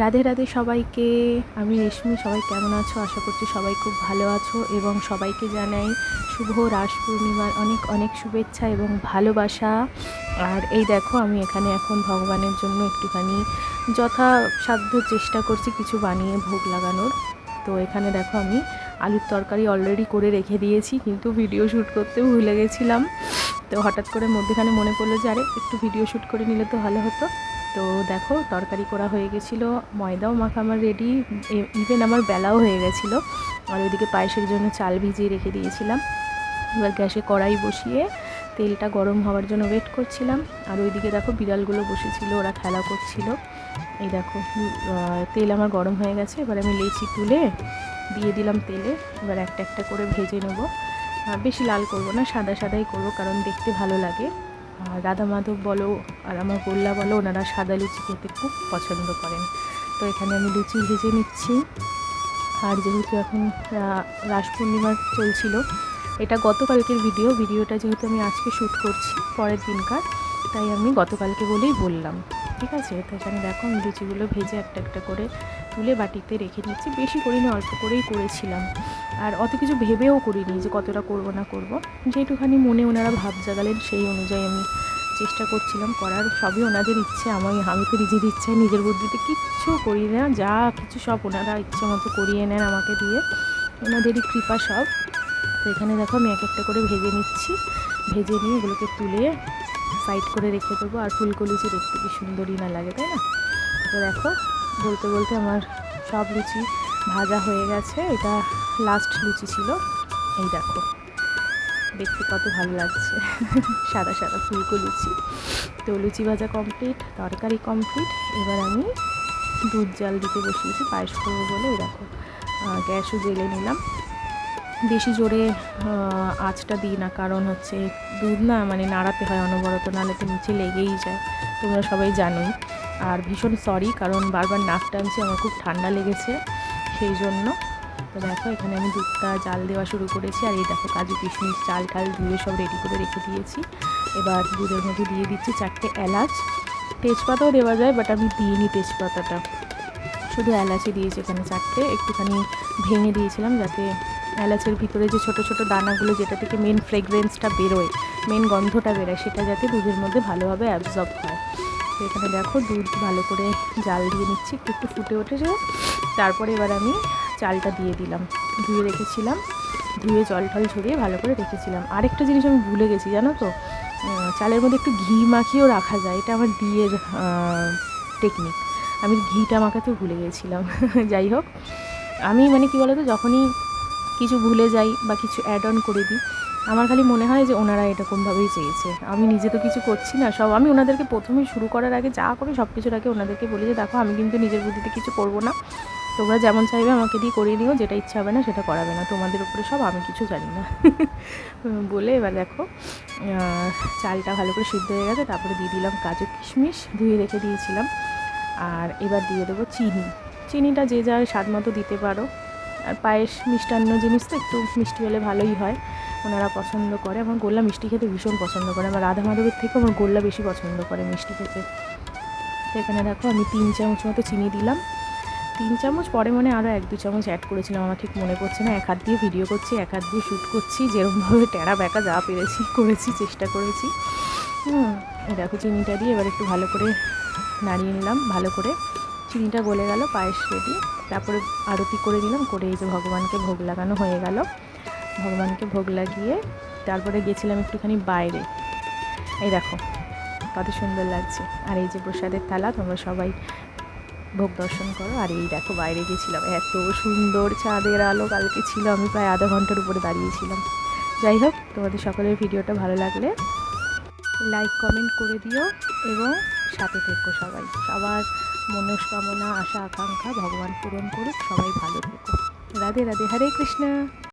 রাধে রাধে সবাইকে। আমি রেশমি, সবাই কেমন আছো? আশা করছি সবাই খুব ভালো আছো এবং সবাইকে জানাই শুভ রাস পূর্ণিমার অনেক অনেক শুভেচ্ছা এবং ভালোবাসা। আর এই দেখো, আমি এখানে এখন ভগবানের জন্য একটুখানি যথাসাধ্য চেষ্টা করছি কিছু বানিয়ে ভোগ লাগানোর। তো এখানে দেখো, আমি আলুর তরকারি অলরেডি করে রেখে দিয়েছি, কিন্তু ভিডিও শ্যুট করতে ভুলে গেছিলাম। তো হঠাৎ করে মধ্যেখানে মনে পড়ল যে, আরে, একটু ভিডিও শ্যুট করে নিলে তো ভালো হতো। তো দেখো, তরকারি করা হয়ে গেছিল, ময়দাও মাখা আমার রেডি ইভেন আমার বেলাও হয়ে গেছিল। আর ওইদিকে পায়েসের জন্য চাল ভিজিয়ে রেখে দিয়েছিলাম। এবার গ্যাসে কড়াই বসিয়ে তেলটা গরম হওয়ার জন্য ওয়েট করছিলাম। আর ওইদিকে দেখো, বিড়ালগুলো বসেছিল, ওরা খেলা করছিল। এই দেখো তেল আমার গরম হয়ে গেছে, এবার আমি লেচি তুলে দিয়ে দিলাম তেলে। এবার একটা একটা করে ভেজে নেব। বেশি লাল করব না, সাদা সাদাই করব, কারণ দেখতে ভালো লাগে। আর রাধা মাধব বলো আর আমার গোল্লা বলো, ওনারা সাদা লুচি খেতে খুব পছন্দ করেন। তো এখানে আমি লুচি ভেজে নিচ্ছি। আর যেহেতু এখন রাস পূর্ণিমা চলছিল, এটা গতকালকের ভিডিও। ভিডিওটা যেহেতু আমি আজকে শ্যুট করছি, পরের দিনকার, তাই আমি গতকালকে বলেই বললাম। ঠিক আছে? তো এখানে দেখো আমি লুচিগুলো ভেজে একটা একটা করে তুলে বাটিতে রেখে নিচ্ছি বেশি করি করিনি অল্প করেই করেছিলাম। আর অত কিছু ভেবেও করিনি যে কতটা করব না করব। যেটুখানি মনে ওনারা ভাব জাগালেন, সেই অনুযায়ী আমি চেষ্টা করছিলাম করার। সবই ওনাদের ইচ্ছে আমি আমি তো নিজের ইচ্ছায় নিজের বুদ্ধিতে কিচ্ছু করি না। যা কিছু সব ওনারা ইচ্ছে মতো করিয়ে নেন আমাকে দিয়ে। ওনাদেরই কৃপা সব। তো এখানে দেখো, আমি এক একটা করে ভেজে নিচ্ছি। ভেজে নিয়ে এগুলোকে তুলে সাইড করে রেখে দেবো। আর ফুলকো লুচি দেখতে কি সুন্দরই না লাগে, তাই না? তো দেখো বলতে বলতে আমার সব লুচি ভাজা হয়ে গেছে। এটা লাস্ট লুচি ছিল। এই দেখো, দেখতে কত ভালো লাগছে। সাদা সাদা ফুলকো লুচি। তো লুচি ভাজা কমপ্লিট তরকারি কমপ্লিট এবার আমি দুধ জাল দিতে বসিয়েছি, পায়েস করব বলে। দেখো গ্যাসও জেলে নিলাম। বেশি জোরে আঁচটা দিই না, কারণ হচ্ছে দুধ না মানে নাড়াতে হয় অনবরত, নাহলে তো নিচে লেগেই যায়। তোমরা সবাই জানোই। আর ভীষণ সরি কারণ বারবার নাক টানছি, আমার খুব ঠান্ডা লেগেছে, সেই জন্য। তো দেখো, এখানে আমি দুধটা জাল দেওয়া শুরু করেছি, আর এই দেখো কাজু কিশমিশ, চাল টাল ধুয়ে সব রেডি করে রেখে দিয়েছি। এবার দুধের মধ্যে দিয়ে দিচ্ছি চারটে এলাচ। তেজপাতাও দেওয়া যায় বাট আমি দিইনি তেজপাতাটা। শুধু এলাচি দিয়েছি এখানে চারটে। একটুখানি ভেঙে দিয়েছিলাম যাতে এলাচের ভিতরে যে ছোট ছোট দানাগুলো, যেটা থেকে মেন ফ্রেগরেন্সটা বেরোয় মেন গন্ধটা বেরোয়, সেটা যাতে দুধের মধ্যে ভালোভাবে অ্যাবজর্ব হয়। এখানে দেখো দুধ ভালো করে জাল দিয়ে নিচ্ছি, একটু একটু ফুটে উঠেছে। তারপরে এবার আমি চালটা দিয়ে দিলাম। ধুয়ে রেখেছিলাম, ধুয়ে জল টল ঝরিয়ে ভালো করে রেখেছিলাম। আরেকটা জিনিস আমি ভুলে গেছি, জানো তো? চালের মধ্যে একটু ঘি মাখিয়েও রাখা যায়, এটা আমার দিয়ের টেকনিক আমি ঘিটা মাখাতে ভুলে গেছিলাম। যাই হোক, আমি মানে কি বলতো, যখনই কিছু ভুলে যাই বা কিছু অ্যাড অন করে দিই আমার খালি মনে হয় যে ওনারা এরকমভাবেই চেয়েছে। আমি নিজে তো কিছু করছি না, সব আমি ওনাদেরকে প্রথমেই শুরু করার আগে যা করি সব কিছুর আগে ওনাদেরকে বলি যে, দেখো, আমি কিন্তু নিজের বুদ্ধিতে কিছু করব না। তোমরা যেমন চাইবে আমাকে দিয়ে করিয়ে নিও, যেটা ইচ্ছা হবে না সেটা করাবে না। তোমাদের উপরে সব আমি কিছু জানি না। বলে এবার দেখো চালটা ভালো করে সিদ্ধ হয়ে গেছে, তারপরে দিয়ে দিলাম কাজু কিশমিশ, ধুয়ে রেখে দিয়েছিলাম। আর এবার দিয়ে দেবো চিনি। চিনিটা যে যার স্বাদ মতো দিতে পারো। আর পায়েস মিষ্টান্ন জিনিস তো একটু মিষ্টি হলে ভালোই হয়। ওনারা পছন্দ করে আমার গোল্লা মিষ্টি খেতে ভীষণ পছন্দ করে। আমার রাধা মাধবের থেকে আমার গোল্লা বেশি পছন্দ করে মিষ্টি খেতে। এখানে দেখো আমি তিন চামচ মতো চিনি দিলাম। তিন চামচ পরে মনে আরও এক দু চামচ অ্যাড করেছিলাম, আমার ঠিক মনে পড়ছে না। এক হাত দিয়ে ভিডিও করছি, এক হাত দিয়ে শ্যুট করছি যেরকমভাবে টেরা ব্যাকা যা পেরেছি, করেছি, চেষ্টা করেছি। হুম দেখো চিনিটা দিয়ে এবার একটু ভালো করে নাড়িয়ে নিলাম, ভালো করে। চিনিটা গলে গেল, পায়েস রেডি তারপরে আরতি করে দিলাম, করে এই যে ভগবানকে ভোগ লাগানো হয়ে গেল। ভগবানকে ভোগ লাগিয়ে তারপরে গেছিলাম একটুখানি বাইরে। এই দেখো, কত সুন্দর লাগছে। আর এই যে প্রসাদের থালা, তোমরা সবাই ভোগ দর্শন করো। আর এই দেখো, বাইরে গেছিলাম। এত সুন্দর চাঁদের আলো, কালকে ছিল, আমি প্রায় আধা ঘণ্টার উপরে দাঁড়িয়েছিলাম। যাই হোক, তোমাদের সকলের ভিডিওটা ভালো লাগলে লাইক কমেন্ট করে দিও এবং সাথে থেকো সবাই। সবার মনস্কামনা, আশা, আকাঙ্ক্ষা ভগবান পূরণ করুক, সবাই ভালো থেকো। রাধে রাধে, হরে কৃষ্ণ।